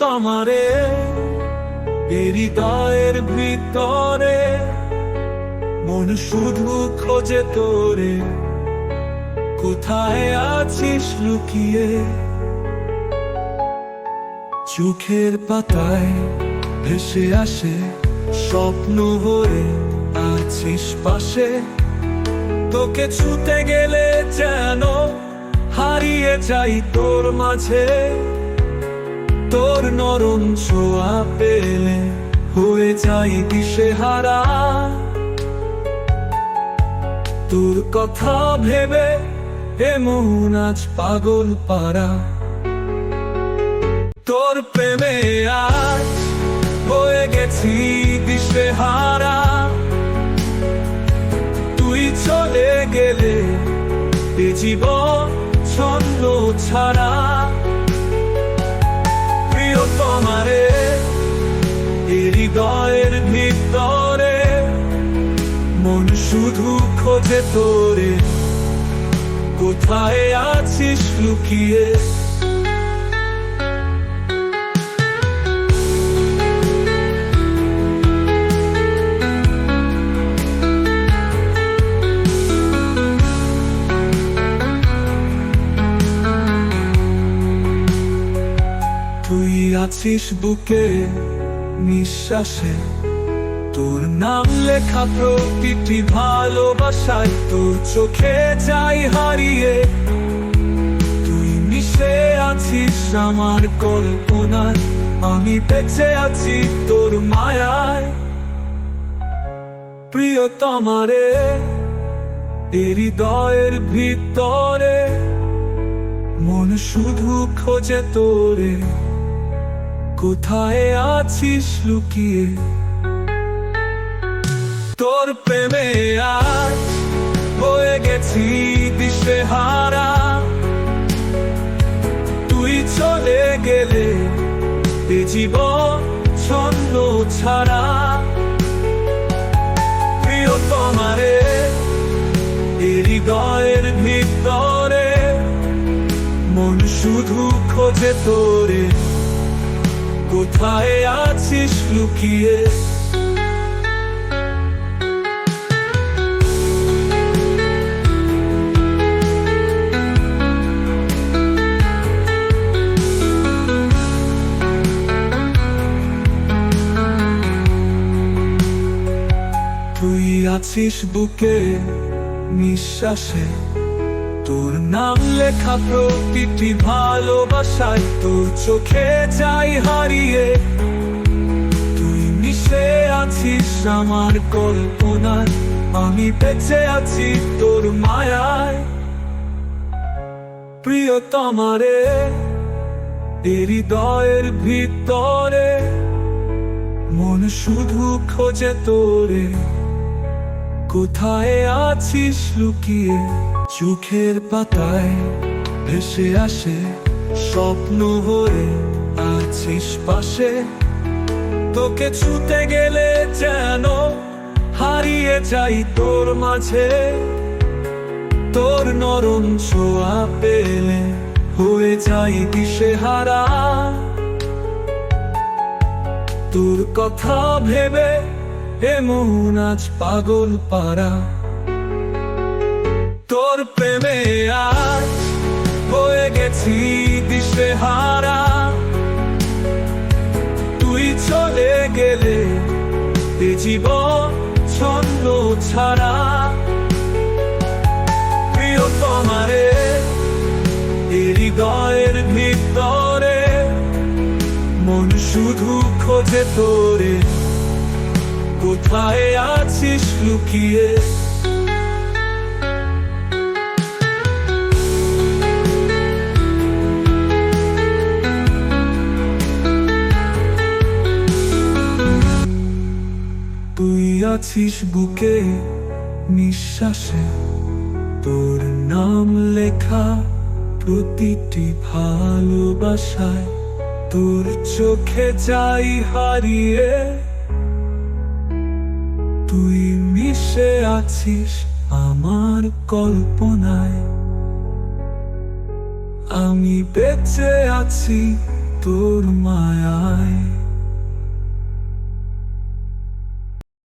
তোমারে হৃদয়ের ভিতরে। মন শুধু খোঁজে তোরে, কোথায় আছিস লুকিয়ে? চোখের পাতায় ভেসে আসে স্বপ্ন হয়ে আছিস পাশে। তোকে ছুতে গেলে যেন হারিয়ে যাই তোর মাঝে। তোর নরম ছোঁয়া পেলে হয়ে যাই দিশে হারা। তোর কথা ভেবে এমন আজ পাগল পারা। তোর প্রেমে আজ হয়ে গেছি দিশে হারা। তুই চলে গেলে জীবন ছন্দ ছাড়া। এ হৃদয়ের ভিতরে। মন শুধু খোঁজে তোরে। কোথায় আছিস লুকিয়ে? আছিস বুকে নিঃশ্বাসে। তোর নাম লেখা প্রতিটি ভালোবাসায়। তোর চোখে যাই হারিয়ে। তুই মিশে আছিস আমার কল্পনায়। আমি বেঁচে আছি তোর মায়ায়। প্রিয় তোমারে হৃদয়ের ভিতরে। মন শুধু খোঁজে তোরে। কোথায় আছিস লুকিয়ে? তোর প্রেমে আজ হয়ে গেছি দিশে হারা তুই চলে গেলে এ জীবন ছন্দ ছাড়া। প্রিয় তোমারে হৃদয়ের ভিতরে মন শুধু খোঁজে তোরে। কোথায় আছিস লুকিয়ে? তুই আছিস বুকে নিঃশ্বাসে। তোর নাম লেখা প্রতিটি ভালোবাসায় তোর চোখে যাই হারিয়ে। তুই মিশে আছিস আমার কল্পনায়, আমি বেঁচে আছি তোর মায়ায়। প্রিয় তোমারে এ হৃদয়ের ভিতরে, মন শুধু খোঁজে তোরে। কোথায় আছিস লুকিয়ে? চোখের পাতায় ভেসে আসে স্বপ্ন হয়ে আছিস পাশে। তোকে ছুতে গেলে যেন হারিয়ে যাই তোর মাঝে। তোর নরম ছোঁয়া পেলে হয়ে যাই দিশে হারা তোর কথা ভেবে এমন আজ পাগল পারা তোর প্রেমে আজ হয়ে গেছি দিশে হারা তুই চলে গেলে জীব ছন্দ ছাড়া। প্রিয় তোমারে হৃদয়ের ভিতরে মন শুধু খোঁজে তোরে। কোথায় আছিস লুকিয়ে? আছিস বুকে নিঃশ্বাসে। তোর নাম লেখা প্রতিটি ভালোবাসায়। তোর চোখে যাই হারিয়ে। তুই মিশে আছিস আমার কল্পনায়। আমি বেঁচে আছি তোর মায়ায়।